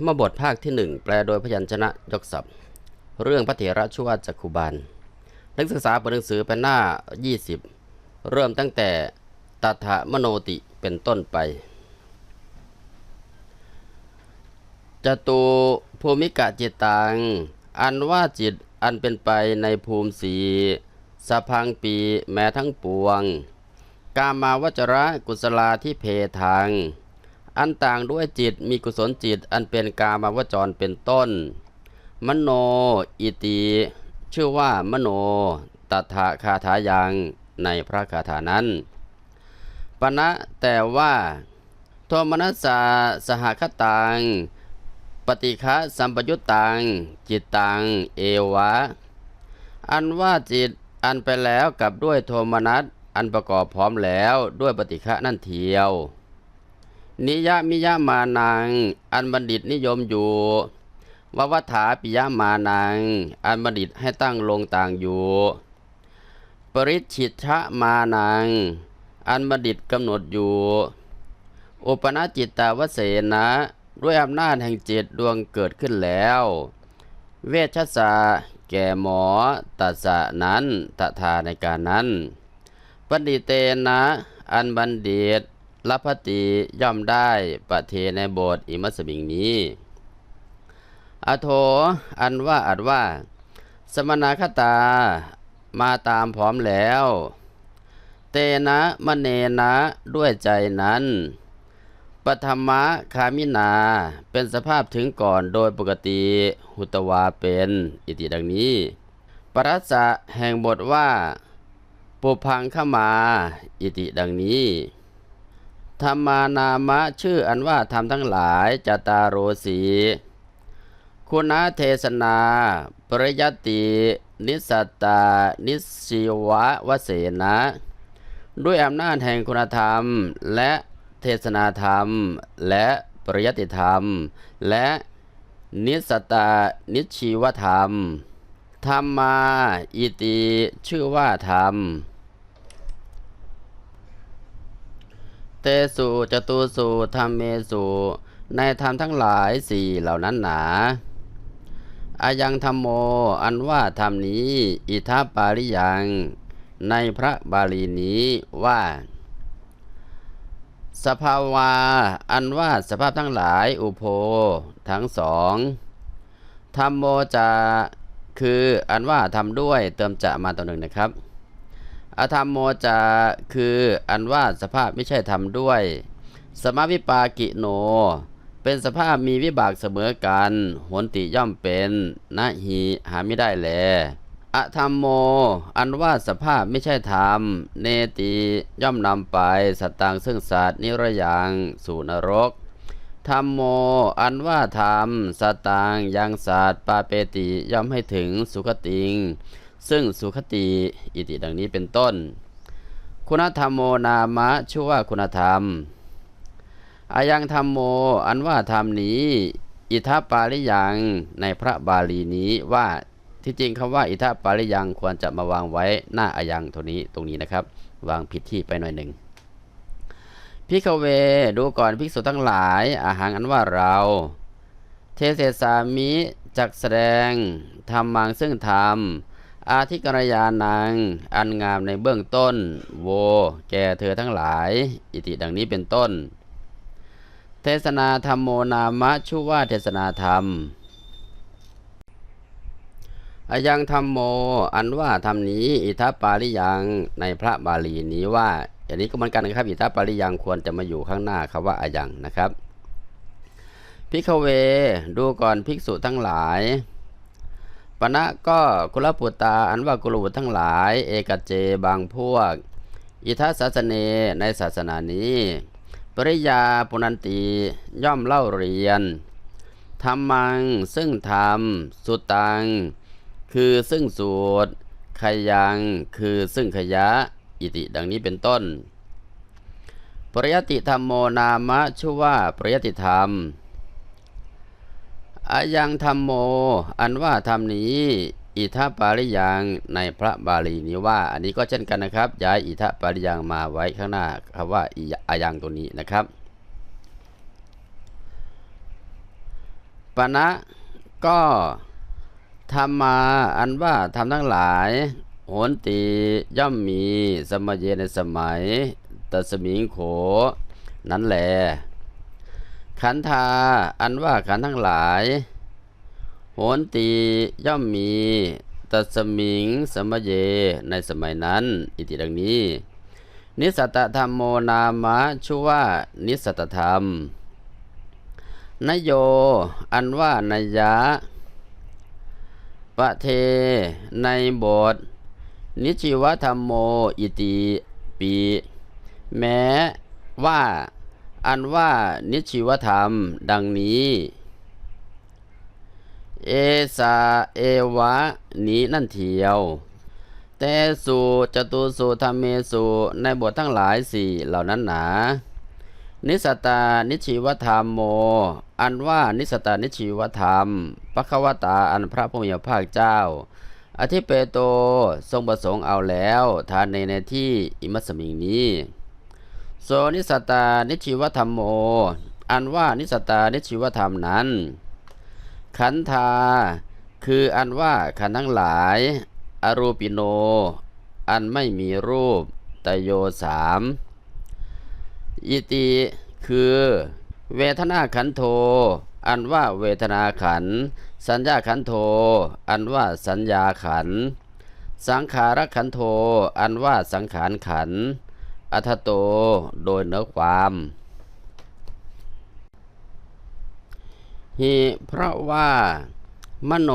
รรมบทภาคที่หนึ่งแปลโดยพยัญชนะยกศัพท์ เรื่องพระเถระชั่วจักคุบาล นักศึกษาเปิดหนังสือเป็นหน้า 20 เริ่มตั้งแต่ตถามโนติเป็นต้นไปจตุภูมิกะจิตตัง อันว่าจิตอันเป็นไปในภูมิสีสะพังปีแม้ทั้งปวง กามาวจระกุศลาที่เพทาง อันต่างด้วยจิตมีกุศลจิต อันเป็นกามาวจรเป็นต้น มโนอิติชื่อว่ามโนตถาคาถายังในพระคาถานั้นปณะแต่ว่าโทมนัสสาสหคตัง ปฏิฆะสัมปยุตตัง จิตตัง เอวะ อันว่าจิตอันไปแล้วกับด้วยโทมนัสอันประกอบพร้อมแล้วด้วยปฏิฆะนั่นเทียว นิยมิยะมานัง อันบัณฑิตนิยมอยู่ววัฏฐาปิยะมานัง อันบัณฑิตให้ตั้งลงต่างอยู่ ปริชิตชะมานัง อันบัณฑิตกำหนดอยู่ อุปนจิตตาวเสนะ ด้วยอำนาจแห่งจิตดวงเกิดขึ้นแล้ว เวชสาแก่หมอตัสะนั้นตถาในการนั้นปณิเตนะ อันบัณฑิต ลัพติย่อมได้ปะเทในบสถ์อิมัสมิงนี้ อโถอันว่าอัดว่า สมณคตามาตามพร้อมแล้ว เตนะมะเนนะด้วยใจนั้นปฐมะคามินาเป็นสภาพถึงก่อนโดยปกติหุตวาเป็นอิติดังนี้ ปรัสะแห่งบทว่า ปุพังขมา อิติดังนี้ ธรรมานามะชื่ออันว่าธรรมทั้งหลายจตารโรสีคุณเทศนา ปริยติ นิสตา นิสิวะวเสนะ ด้วยอำนาจแห่งคุณธรรม และเทศนาธรรม และปริยติธรรม และนิสตตานิชีวธรรม ธรรมา อิติ ชื่อว่าธรรม เตสุจตุสุธรรมเมสุในธรรมทั้งหลายสี่เหล่านั้นหนาอายังธรรมโม อันว่าธรรมนี้ อิทัปาริยัง ในพระบาลีนี้ว่า สภาวา อันว่าสภาพทั้งหลายอุโพทั้งสองธรรมโมจะคืออันว่าทำด้วยเติมจะมาตัวหนึ่งนะครับ อธรรมโมจะคืออันว่าสภาพไม่ใช่ทำด้วย สมวิปากิโน เป็นสภาพมีวิบากเสมอกันหนติย่อมเป็นนะหีหาไม่ได้แลอธรรมโม อันว่าสภาพไม่ใช่ธรรม เนติย่อมนำไปสัตตังซึ่งสัตว์นิรยังสู่นรกธรรมโม อันว่าธรรมสตังยังสัตว์ปาเปติย่อมให้ถึงสุขติง ซึ่งสุขติอิติดังนี้เป็นต้น คุณธรรมโมนามะชื่อว่าคุณธรรมอายังธรรมโมอันว่าธรรมนี้ อิทัปปาริยังในพระบาลีนี้ว่าที่จริงคำว่า อิทัปปาริยังควรจะมาวางไว้หน้าอายังตัวนี้ตรงนี้นะครับ วางผิดที่ไปหน่อยหนึ่งพิกเวดูก่อนภิกษุทั้งหลาย อาหารอันว่าเรา เทเสสามิจักแสดงธรรมังซึ่งธรรม อาทิกรยานัง อันงามในเบื้องต้น โว แก่เธอทั้งหลาย อิติดังนี้เป็นต้น เทศนาธรรมโมนามะชื่อว่าเทศนาธรรมอยังธรรมโม อันว่าธรรมนี้ อิทัปปาริยังในพระบาลีนี้ว่า อย่างนี้ก็เหมือนกันนะครับ อิทัปปาริยังควรจะมาอยู่ข้างหน้าคำว่าอายังนะครับ พิกเว ดูก่อนภิกษุทั้งหลาย ปณะก็กุลปุตตาอันว่ากุลบุตรทั้งหลาย เอกเจบางพวก อิทัสสสเนในศาสนานี้ ปริยาปุนันติย่อมเล่าเรียนธรรมังซึ่งธรรม สุตัง คือซึ่งสูตรขยังคือซึ่งขยะ อิติดังนี้เป็นต้น ปริยติธรรมโมนามะชื่อว่าปริยติธรรม อายังธรรมโม อันว่าธรรมนี้ อิทัปปาริยังในพระบาลีนี้ว่า อันนี้ก็เช่นกันนะครับ ย้ายอิทัปปาริยังมาไว้ข้างหน้าคำว่าอายังตัวนี้นะครับปณะก็ธรรมาอันว่าทำทั้งหลายโหนตีย่อมมีสมเยในสมัยตสมิงโข นั้นแหละ ขันธาอันว่าขันธ์ทั้งหลาย โหนตีย่อมมีตัสมิงสมเยในสมัยนั้น อิติดังนี้ นิสสตธรรมโมนามะชื่อว่านิสสตธรรม นโย อันว่านยะปะเทในบท นิชิวธรรมโมอิติปี แม้ว่า อันว่านิชิวธรรมดังนี้ เอสาเอวะนี้นั่นเทียว แต่สูจตุสูธรรมเมสูในบททั้งหลายสี่เหล่านั้นหนานิสตานิชิวธรรมโม อันว่านิสตานิชิวธรรมปะควตาอันพระผู้มีพระภาคเจ้า อธิเปโตทรงประสงค์เอาแล้วทานในในที่อิมัสมิงนี้ โสนิสตานิชิวธรรมโม อันว่านิสตานิชิวธรรมนั้น ขันธา คืออันว่าขันทั้งหลาย อรูปิโน อันไม่มีรูปตโยสามอิติคือเวทนาขันโท อันว่าเวทนาขัน สัญญาขันโท อันว่าสัญญาขัน สังขารขันโท อันว่าสังขารขันธ อัทโตโดยเนื้อความหิเพราะว่า มโน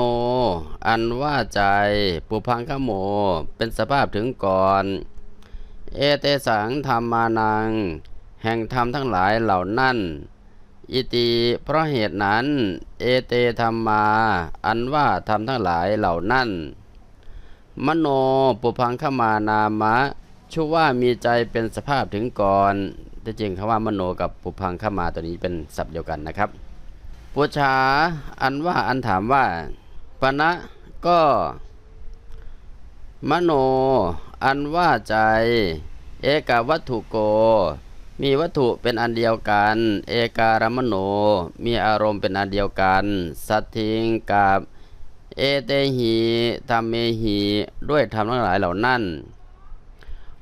อันว่าใจ ปุพังคโม เป็นสภาพถึงก่อน เอเตสังธรรมานัง แห่งธรรมทั้งหลายเหล่านั้น อิติเพราะเหตุนั้น เอเตธรรมา อันว่าธรรมทั้งหลายเหล่านั้น มโนปุพังคมานามะ ชื่อว่ามีใจเป็นสภาพถึงก่อนที่จริงคำว่ามโนกับปุพังคมาตัวนี้เป็นศัพท์เดียวกันนะครับปุชาอันว่าอันถามว่าปณะก็ มโน อันว่าใจ เอกวัตถุโก มีวัตถุเป็นอันเดียวกัน เอการมโน มีอารมณ์เป็นอันเดียวกัน สัตทิงกับ เอเตหีธรรมเมหี ด้วยธรรมทั้งหลายเหล่านั้น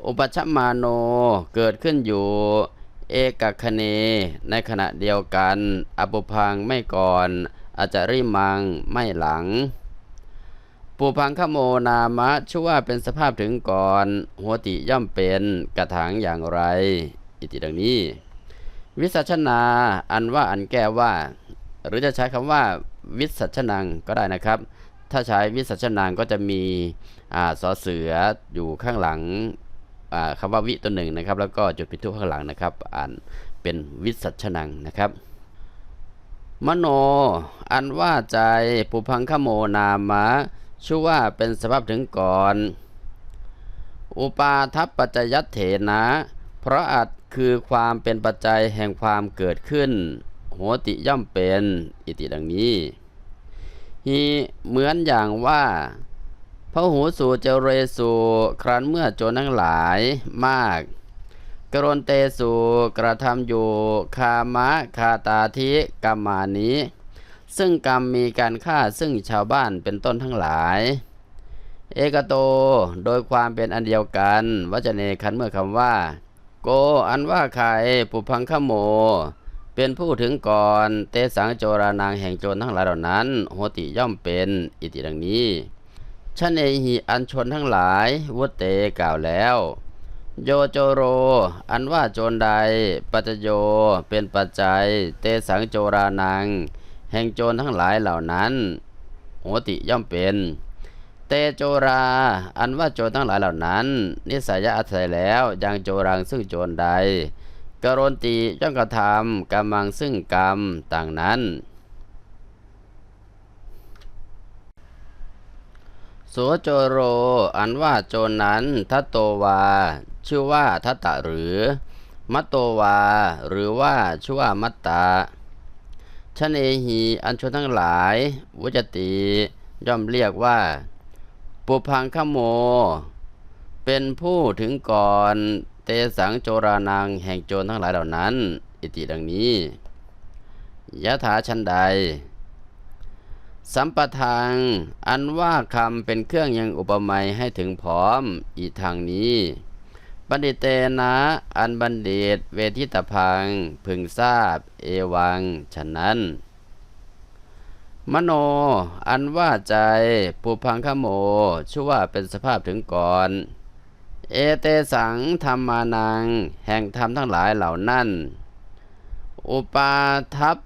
อุปชมาโนเกิดขึ้นอยู่ เอกคเน ในขณะเดียวกันอปุพังไม่ก่อน อาจาริมังไม่หลัง ปูพังขโมนามะชื่ว่าเป็นสภาพถึงก่อน หัวติย่อมเป็นกระถางอย่างไร อิติดังนี้ วิสัชนาอันว่าอันแก้ว่า หรือจะใช้คำว่า วิสัชนังก็ได้นะครับถ้าใช้วิสัชนังก็จะมีอ่าสอเสืออยู่ข้างหลัง อ่าคำว่าวิตัวหนึ่งนะครับ แล้วก็จุดปิดทุกข้างหลังนะครับ อ่านเป็นวิสัชนังนะครับ มโน อันว่าใจปุพังขโมนามะชื่อว่าเป็นสภาพถึงก่อน อุปาทัพปัจจยัตเถนะ เพราะอัดคือความเป็นปัจจัยแห่งความเกิดขึ้นโหติย่อมเป็น อิติดังนี้ฮีเหมือนอย่างว่า พระหูสูเจเรสูครั้นเมื่อโจรทั้งหลายมาก กรณเตสูกระทำอยู่คามะคาตาธิกรรมานี้ ซึ่งกรรมมีการฆ่าซึ่งชาวบ้านเป็นต้นทั้งหลาย เอกโตโดยความเป็นอันเดียวกันวจเนคันเมื่อคำว่า โกอันว่าใครปุพังขโม เป็นผู้ถึงก่อนเตสังโจรานางแห่งโจรทั้งหลายเหล่านั้น โหติย่อมเป็นอิติดังนี้ ชันเอหิอันชนทั้งหลายวุตเตกล่าวแล้ว โยโจโร อันว่าโจรใด ปัจจโยเป็นปัจจัย เตสังโจรานัง แห่งโจรทั้งหลายเหล่านั้นโหติย่อมเป็น เตโจรา อันว่าโจรทั้งหลายเหล่านั้น นิสัยอาศัยแล้วยังโจรังซึ่งโจรใดกรณติย่อมกระทำกรรมังซึ่งกรรมต่างนั้น โสโจโร อันว่าโจรนั้นทัตโตวา ชื่อว่าทัตตะหรือ มัตโตวา หรือว่าชื่อว่ามัตตาชนเอหีอันชนทั้งหลาย วุจติ ย่อมเรียกว่า ปุพังขโม เป็นผู้ถึงก่อนเตสังโจรานังแห่งโจรทั้งหลายเหล่านั้น อิติดังนี้ยะถาชันใด สัมปทาง อันว่าคำเป็นเครื่องยังอุปมาให้ถึงพร้อมอีกทางนี้บัณฑิตเตนะอันบัณฑิต เวทิตพัง พึงทราบ เอวัง ฉะนั้น มโน อันว่าใจปุพังคโมชื่อว่าเป็นสภาพถึงก่อน เอเตสังธรรมานัง แห่งธรรมทั้งหลายเหล่านั้น อุปาทัพ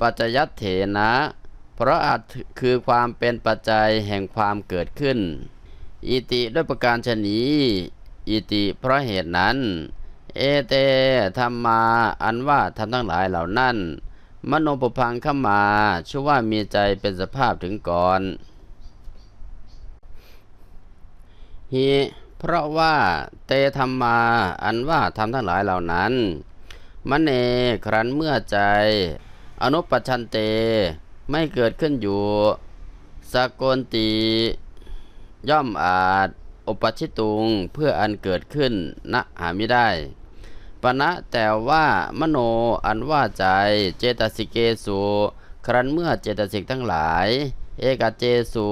ปัจจยัตเถนะ เพราะอาจคือความเป็นปัจจัยแห่งความเกิดขึ้น อิติด้วยประการชนีอิติเพราะเหตุนั้น เอเตธรรมาอันว่าทำทั้งหลายเหล่านั้น มโนปพังเข้ามาชื่อว่ามีใจเป็นสภาพถึงก่อนฮิเพราะว่าเตธรรมาอันว่าทำทั้งหลายเหล่านั้นมเนครั้นเมื่อใจ อนุปัชันเต ไม่เกิดขึ้นอยู่ สกลตีย่อมอาจอุปชิตุงเพื่ออันเกิดขึ้นณหาไม่ได้ปณะแต่ว่ามโนอันว่าใจเจตสิกเกสุครั้นเมื่อเจตสิกทั้งหลาย เอกเจสุ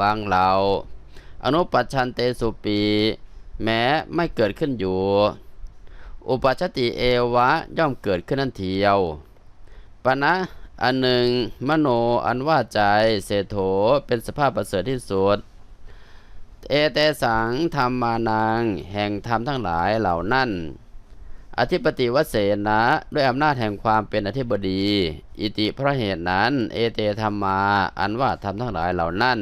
บางเหล่าอนุปัชชันเตสุปี แม้ไม่เกิดขึ้นอยู่ อุปชชติเอวะย่อมเกิดขึ้นนั่นเทียวปณะ อันหนึ่งมโนอันว่าใจเสโถเป็นสภาพประเสริฐที่สุด เอเตสังธรรมานัง แห่งธรรมทั้งหลายเหล่านั้น อธิปติวเสนะด้วยอำนาจแห่งความเป็นอธิบดี อิติเพราะเหตุนั้น เอเตธรรมา อันว่าธรรมทั้งหลายเหล่านั้น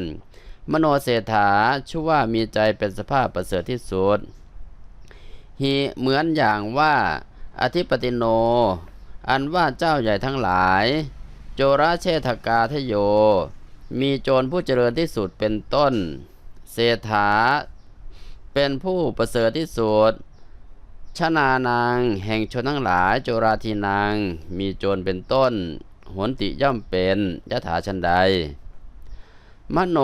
มโนเศรษฐาชื่อว่ามีใจเป็นสภาพประเสริฐที่สุดฮีเหมือนอย่างว่าอธิปติโน อันว่าเจ้าใหญ่ทั้งหลาย โจราเชษฐกาทโย มีโจรผู้เจริญที่สุดเป็นต้น เศรษฐา เป็นผู้ประเสริฐที่สุดชนานางแห่งชนทั้งหลายโจราทีนางมีโจรเป็นต้นหนติย่อมเป็นยถาชันใด มโน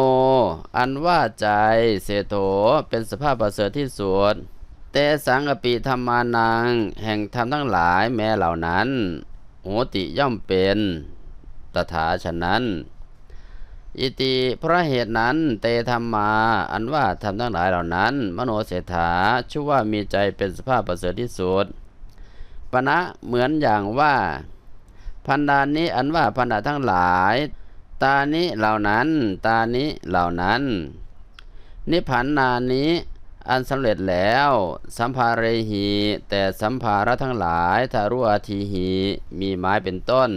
อันว่าใจเสโถเป็นสภาพประเสริฐที่สุดเตสังอปิธรรมานัง แห่งธรรมทั้งหลายแม้เหล่านั้นโหติย่อมเป็น ตถาฉะนั้น อิติเพราะเหตุนั้นเตธรรมาอันว่าธรรมทั้งหลายเหล่านั้น มโนเศรษฐาชื่อว่ามีใจเป็นสภาพประเสริฐที่สุดปณะเหมือนอย่างว่า พันดานี้อันว่าพันดาทั้งหลาย ตานี้เหล่านั้น ตานี้เหล่านั้น นิพพานนานี้อันสำเร็จแล้ว สัมภาเรหีแต่สัมภาระทั้งหลายทารุอาทีหีมีไม้เป็นต้น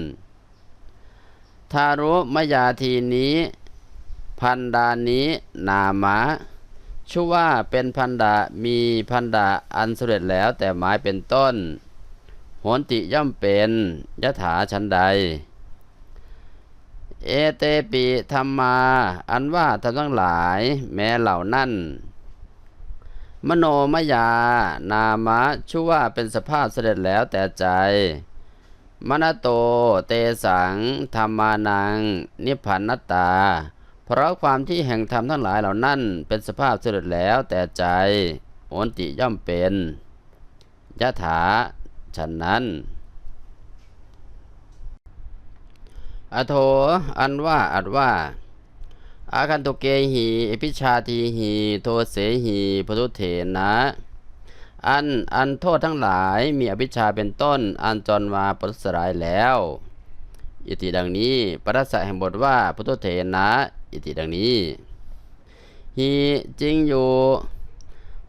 ทารุมยาทีนี้ พันดานี้นามะชื่อว่าเป็นพันดามีพันดาอันสำเร็จแล้วแต่ไม้เป็นต้นโหนติย่อมเป็นยถาชันใด เอเตปิธรรมา อันว่าทำทั้งหลายแม้เหล่านั้นมโนมยานามะชื่อว่าเป็นสภาพเสด็จแล้วแต่ใจ มณโตเตสังธรรมานัง นิพพานตา เพราะความที่แห่งธรรมทั้งหลายเหล่านั้น เป็นสภาพเสด็จแล้วแต่ใจโอนติย่อมเป็นยะถาฉันนั้น อโทอันว่าอัดว่า อาคันตุเกหีอภิชาทีหี โทเสหีพุทุเถนะ อันอันโทษทั้งหลายมีอภิชาเป็นต้น อันจรมาปรุสรายแล้วอิติดังนี้ปรัสะแห่งบทว่าพุทุเถนะอิติดังนี้หีจริงอยู่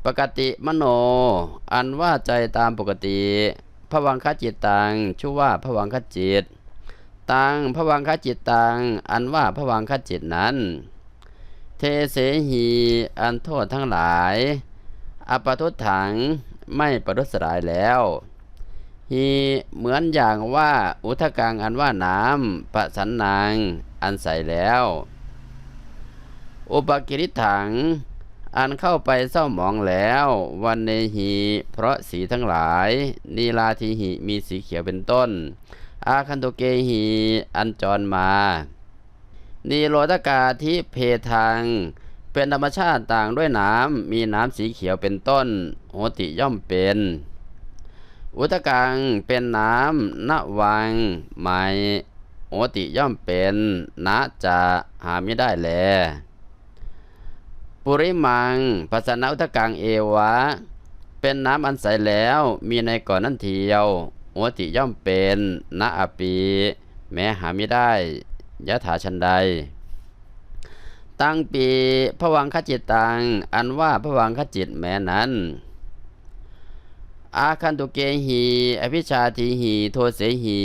ปกติมโน อันว่าใจตามปกติพวังคจิตตังชื่อว่าพวังคจิต ตังพวังคจิตตังอันว่าพวังคจิตนั้น เทเสหีอันโทษทั้งหลาย อปทุถังไม่ประทุษรายแล้วฮีเหมือนอย่างว่าอุทกังอันว่าน้ำประสันนางอันใสแล้ว อุปกิริถัง อันเข้าไปเศร้าหมองแล้ว วันเนหีเพราะสีทั้งหลาย นีลาทีหีมีสีเขียวเป็นต้น อาคันโตเกหีอันจรมานิโรธกาทิเพทัง เป็นธรรมชาติต่างด้วยน้ำมีน้ำสีเขียวเป็นต้น โหติย่อมเป็น อุตกังเป็นน้ำนวังไมโอติย่อมเป็นนะจะหาไม่ได้แล ปุริมังภาษณะอุทกังเอวะ เป็นน้ำอันใสแล้วมีในก่อนนั่นเทียวโอติย่อมเป็นนะอปี แม้หาไม่ได้ยะถาชันใด ตั้งปีพระวังคจิตตัง อันว่าพระวังคจิตแม้นั้น อาคันตุเกหีอภิชาทีหีโทเสหี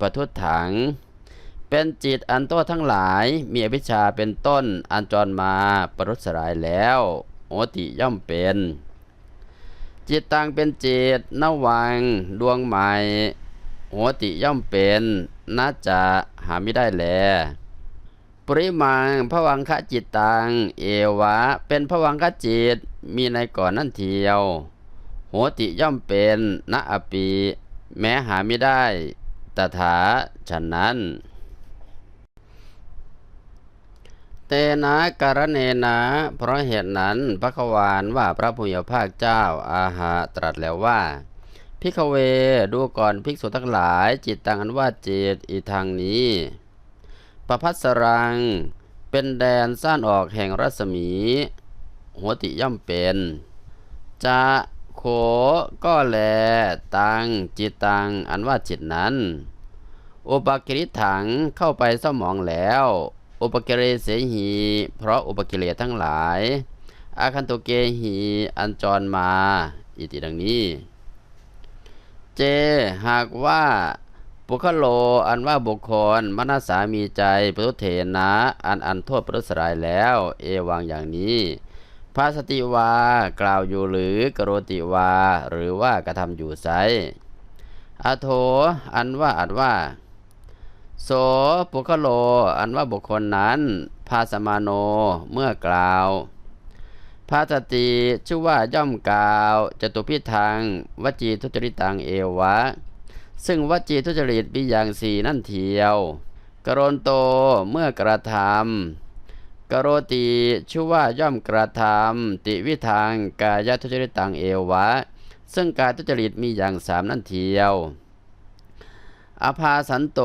ปทุถัง เป็นจิตอันโตทั้งหลาย มีอภิชาเป็นต้นอันจรมาปรุสรายแล้ว โอติย่อมเป็น จิตตังเป็นจิตนวัง ดวงใหม่โหติย่อมเป็นน่าจะหาไม่ได้แล ปริมังพระวังคะจิตตัง เอวะ เป็นพระวังคะจิต มีในก่อนนั่นเทียว โหติย่อมเป็นณอปี แม้หาไม่ได้ ตถาฉะนั้น เตนะการเนนะเพราะเหตุนั้นพระควานว่าพระผู้ยภาคเจ้าอาหาตรัสแล้วว่าพิกเวดูก่อนภิกษุทั้งหลายจิตตังอันว่าจิตอีทางนี้ ประพัสรัง เป็นแดนซ่านออกแห่งรัศมี หัวติย่อมเป็น จะโขก็แล ตัง จิตตัง อันว่าจิตนั้น อุปกิริถังเข้าไปเศร้าหมองแล้ว อุปกิเลเสหี เพราะอุปกิเลทั้งหลาย อาคันตุเกหีอันจรมา อิติดังนี้ เจหากว่า ปุคโล อันว่าบุคคลมนสามีใจปรุเถนะ อันอันโทษปรุสรายแล้ว เอวังอย่างนี้ภาสติวากล่าวอยู่หรือกโรติวา หรือว่ากระทำอยู่ไซอโท อันว่าอันว่า โสปุคโล อันว่าบุคคลนั้น ภาสมาโนเมื่อกล่าวภาสติชื่อว่าย่อมกล่าวจตุพิทังวจีทุจริตังเอวะ ซึ่งวจีทุจริตมีอย่างสี่นั่นเทียว กรณโตเมื่อกระทำกโรติชื่อว่าย่อมกระทำติวิทังกายทุจริตตังเอวะ ซึ่งกายทุจริตมีอย่างสามนั่นเทียวอภาสันโต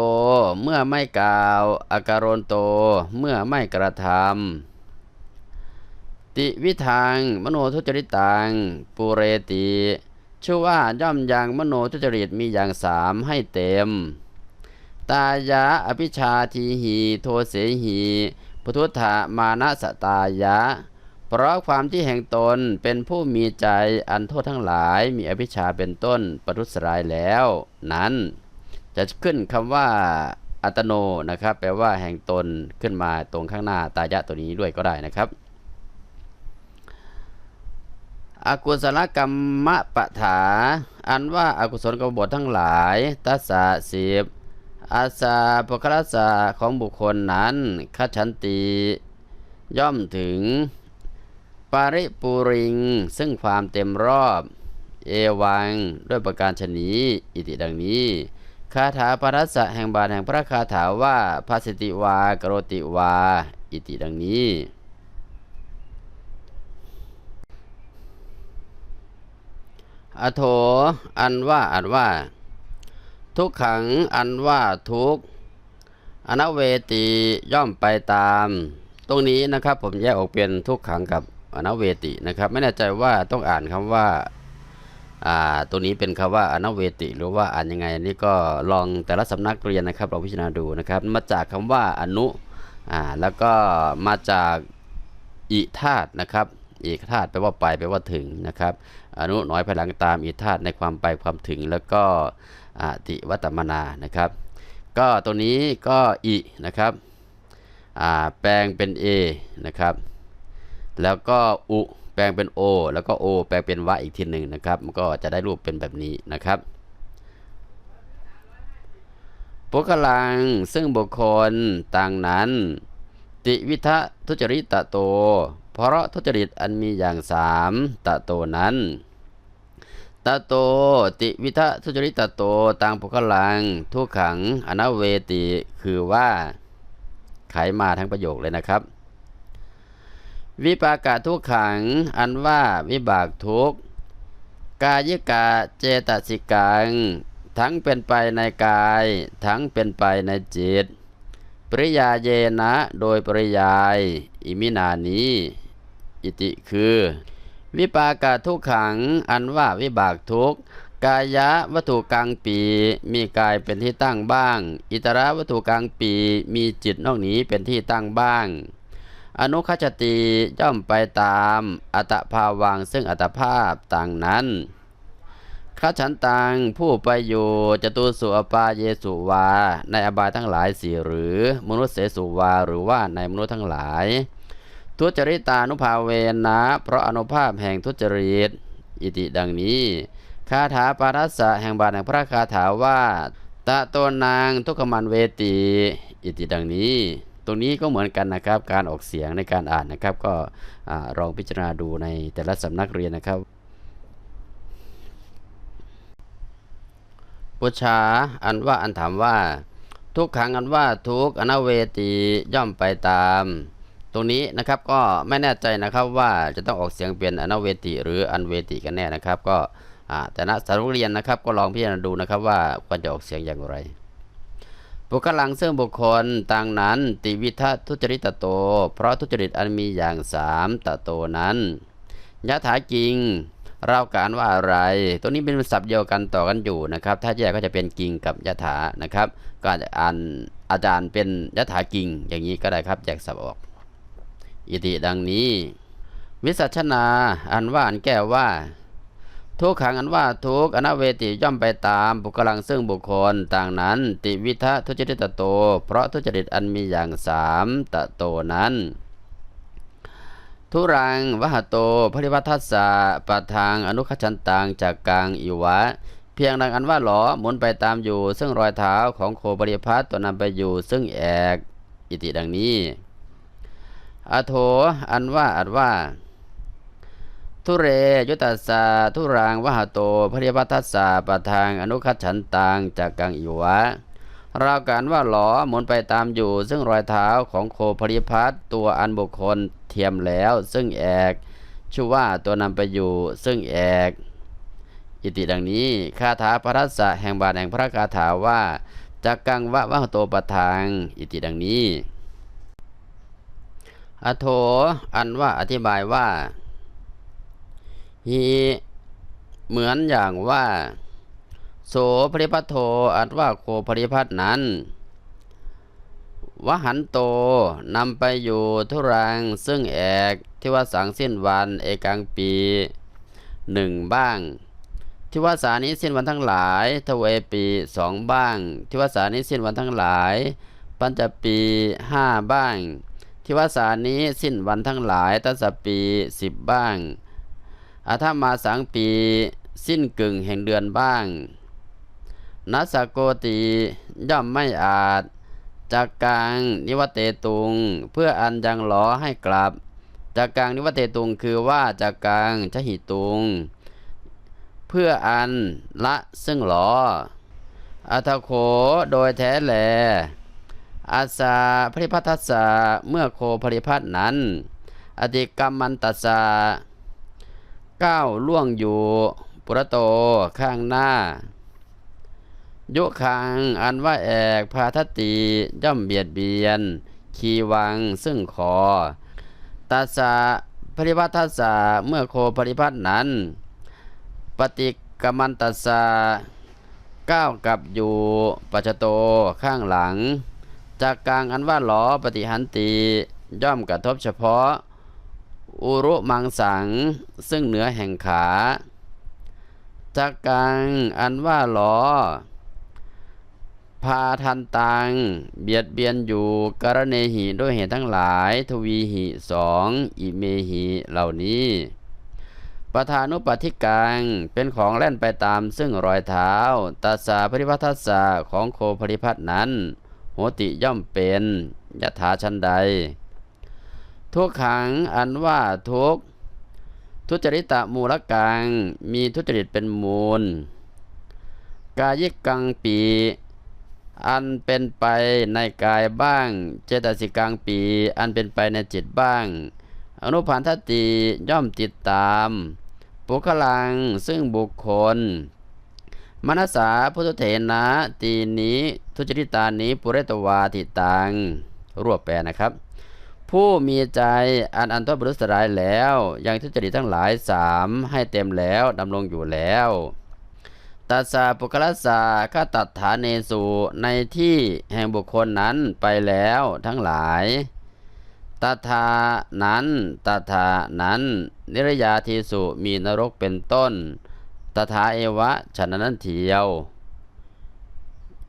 เมื่อไม่กล่าวอาการนโตเมื่อไม่กระทำติวิทังมโนทุจริตัง ปุเรติ ชื่อว่าย่อมยังมโนทุจริตมีอย่างสามให้เต็ม ตายะอภิชาทีหีโทเสหีพุทุธะมานะสตายะ เพราะความที่แห่งตนเป็นผู้มีใจอันโทษทั้งหลายมีอภิชาเป็นต้นประทุสรายแล้ว นั้น จะขึ้นคำว่าอัตโนนะครับ แปลว่าแห่งตนขึ้นมาตรงข้างหน้าตายะตัวนี้ด้วยก็ได้นะครับ อกุศลกรรมปะถา อันว่าอากุศลกรรมบททั้งหลายตัสสะสิบอาสาปคลสาของบุคคลนั้นคัจฉันติย่อมถึง ปาริปูริง ซึ่งความเต็มรอบ เอวัง ด้วยประการชนีอิติดังนี้คาถาปรัสสะแห่งบาทแห่งพระคาถาว่าภาสิติวากโรติวา อิติดังนี้ อโถ อันว่าอันว่า ทุกขังอันว่าทุกอนเวติย่อมไปตาม ตรงนี้นะครับผมแยกออกเป็นทุกขังกับอนเวตินะครับ ไม่แน่ใจว่าต้องอ่านคำว่าอ่าตัวนี้เป็นคำว่าอนเวติ หรือว่าอ่านยังไงอันนี้ก็ลองแต่ละสำนักเรียนนะครับลองพิจารณาดูนะครับ มาจากคำว่าอนุอ่าแล้วก็มาจากอิธาตนะครับ อิธาตแปลว่าไปแปลว่าถึงนะครับ อนุน้อยภายหลังตามอิธาตในความไปความถึงแล้วก็อติวัตมนานะครับ ก็ตัวนี้ก็อินะครับแปลงเป็น A นะครับ แล้วก็อุแปลงเป็น O แล้วก็ O แปลงเป็นวะอีกทีหนึ่งนะครับ มันก็จะได้รูปเป็นแบบนี้นะครับปกลังซึ่งบุคคลต่างนั้น ติวิทะทุจริตตโต เพราะทุจริตอันมีอย่างสามตโตนั้นตโตติวิทะทุจริตโตต่างปุกลัง ทุกขังอนเวติคือว่าไขมาทั้งประโยคเลยนะครับ วิปากะทุกขัง อันว่าวิบากทุกกายิกาเจตสิกัง ทั้งเป็นไปในกาย ทั้งเป็นไปในจิต ปริยาเยนะโดยปริยาย อิมินานี้ อิติคือ วิปากาทุกขัง อันว่าวิบากทุกกายะวัตถุกลางปีมีกายเป็นที่ตั้งบ้าง อิตระวัตถุกลางปีมีจิตนอกนี้เป็นที่ตั้งบ้าง อนุคัจจติย่อมไปตามอัตภาวังซึ่งอัตภาพต่างนั้นข้าฉันตังผู้ไปอยู่จตุสุอปาเยสุวา ในอบายทั้งหลายสี่หรือ มนุษย์เสสุวาหรือว่าในมนุษย์ทั้งหลาย ทุจริตานุภาเวนะ เพราะอนุภาพแห่งทุจริต อิติดังนี้คาถาปารัสสะแห่งบาทแห่งพระคาถาว่าตะโตนางทุกขมันเวตีอิติดังนี้ ตรงนี้ก็เหมือนกันนะครับ การออกเสียงในการอ่านนะครับ ก็อลองพิจารณาดูในแต่ละสำนักเรียนนะครับปุชาอันว่าอันถามว่า ทุกขังอันว่าทุกอนาเวตีย่อมไปตาม ตรงนี้นะครับก็ไม่แน่ใจนะครับว่าจะต้องออกเสียงเป็นอนาเวติหรืออันเวติกันแน่นะครับ ก็แต่ณสารุเรียนนะครับ ก็ลองพิจารณาดูนะครับว่าควรจะออกเสียงอย่างไรบุคลังซึ่งบุคคลต่างนั้น ติวิทะทุจริตโต เพราะทุจริตอันมีอย่างสามตโตนั้นยะถากิงเราการว่าอะไร ตัวนี้เป็นศัพท์เดียวกันต่อกันอยู่นะครับ ถ้าแยกก็จะเป็นกิงกับยะถานะครับ ก็อาจจะอ่านอาจารย์เป็นยะถากิงอย่างนี้ก็ได้ครับแยกศัพท์ออก อิติดังนี้ วิสัชนาอันว่าอันแก้ว่า ทุกขังอันว่าทุกอนาเวติย่อมไปตามบุคลังซึ่งบุคคลต่างนั้น ติวิทะทุจริตโต เพราะทุจริตอันมีอย่างสามตะโตนั้นทุรังวหโตภริวัทัสสะปะทางอนุขชันตังจากกลางอิวะ เพียงดังอันว่าหลอหมุนไปตามอยู่ ซึ่งรอยเท้าของโคบริพัตตัวนำไปอยู่ ซึ่งแอก อิติดังนี้ อโถ อันว่าอันว่า ทุเรยุตัสสะทุรังวหโตภริพัทัสสะปะทางอนุคัจฉันตังจากกังอิวะราวการว่าหลอหมุนไปตามอยู่ ซึ่งรอยเท้าของโคภริพัทตัวอันบุคคลเทียมแล้ว ซึ่งแอกชื่อว่าตัวนำไปอยู่ ซึ่งแอกอิติดังนี้คาถาพระรัสสะแห่งบาทแห่งพระคาถาว่าจากกังวะวะโตปะทาง อิติดังนี้ อโถ อันว่าอธิบายว่าฮีเหมือนอย่างว่า โสภริพัทโท อันว่าโคภริพัทนั้นวหันโตนำไปอยู่ทุรังซึ่งแอกที่ว่าสังสิ้นวันเอกังปีหนึ่งบ้าง ที่ว่าสานี้สิ้นวันทั้งหลายทเวปีสองบ้าง ที่ว่าสานี้สิ้นวันทั้งหลาย ปัญจปีห้าบ้าง ที่ว่าสานี้สิ้นวันทั้งหลายตัสปีสิบบ้างอาธามาสังปีสิ้นกึ่งแห่งเดือนบ้างนัสโกติย่อมไม่อาจจากกลางนิวเตตุง เพื่ออันยังหลอให้กลับ จากกลางนิวเตตุงคือว่าจากกลางชหิตุง เพื่ออันละซึ่งหลออัทโขโดยแท้แล อาสาพริพัทัสสะเมื่อโคพริพัฒนั้นอธิกรรมมันตัสสะก้าวล่วงอยู่ปุระโตข้างหน้า ยุคังอันว่าแอกพาทติย่อมเบียดเบียน ขีวังซึ่งคอตัสสะปริพัทัสสะเมื่อโคปริพัฒนั้น ปฏิกรรมันตัสสะก้าวกับอยู่ปัจจโตข้างหลัง จากกลางอันว่าหลอปฏิหันติย่อมกระทบเฉพาะ อุรุมังสัง ซึ่งเหนือแห่งขาจากกลางอันว่าหลอพาทันตัง เบียดเบียนอยู่กรเนหิด้วยเหตุทั้งหลาย ทวีหิสองอิเมหิเหล่านี้ ประธานุปธิกัง เป็นของแล่นไปตามซึ่งรอยเท้าตัสสาปริพัทัสสะของโคปริพัทนั้น หติย่อมเป็นยถาชันใด ทุกขังอันว่าทุกทุจริตมูลกังมีทุจริตเป็นมูล กายิกังปี อันเป็นไปในกายบ้าง เจตสิกังปี อันเป็นไปในจิตบ้าง อนุพันธติย่อมติดตาม ปุคลังซึ่งบุคคล มนัสสาพุทธเถนะตีนี้ทุจริตานี้ปุเรตวาทิตังรวบแปลนะครับ ผู้มีใจอันอันทบรุษร้ายแล้ว ยังทุจริตทั้งหลายสามให้เต็มแล้วดำรงอยู่แล้วตัสสะปุคละสสาขตัดฐานเนสุในที่แห่งบุคคลนั้นไปแล้วทั้งหลายตถานั้นตถานั้น นิรยาทีสุมีนรกเป็นต้น ถาเอวะฉันนั้นเทียว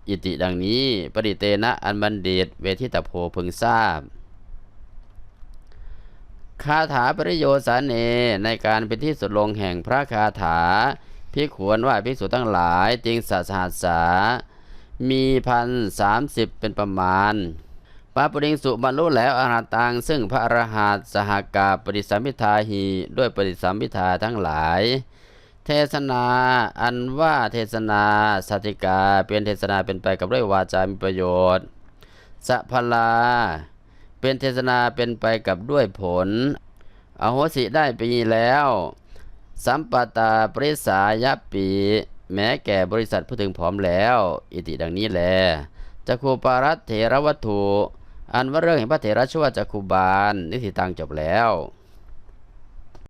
อิติดังนี้ปริเตนะอันบัณฑิต เวทิตโพพึงทราบคาถาปริโยสาเนในการเป็นที่สุดลงแห่งพระคาถาพิขวนว่าภิกษุทั้งหลายติงสัสหัสสา มีพันสามสิบเป็นประมาณปาปริงสุบรรลุแล้วอรหัตตังซึ่งพระอรหัตสหกาปริสัมพิทาหีด้วยปริสัมพิทาทั้งหลาย เทศนาอันว่าเทศนาสัติกาเป็นเทศนาเป็นไปกับด้วยวาจามีประโยชน์สัพลา เป็นเทศนาเป็นไปกับด้วยผล อโหสิได้ปีแล้ว สัมปตาปริสายปี แม้แก่บริษัทผู้ถึงพร้อมแล้ว อิติดังนี้แลจักคูปารัตเถรวัตถุ อันว่าเรื่องแห่งพระเถระชื่วจักคูบาลนิสิตังจบแล้ว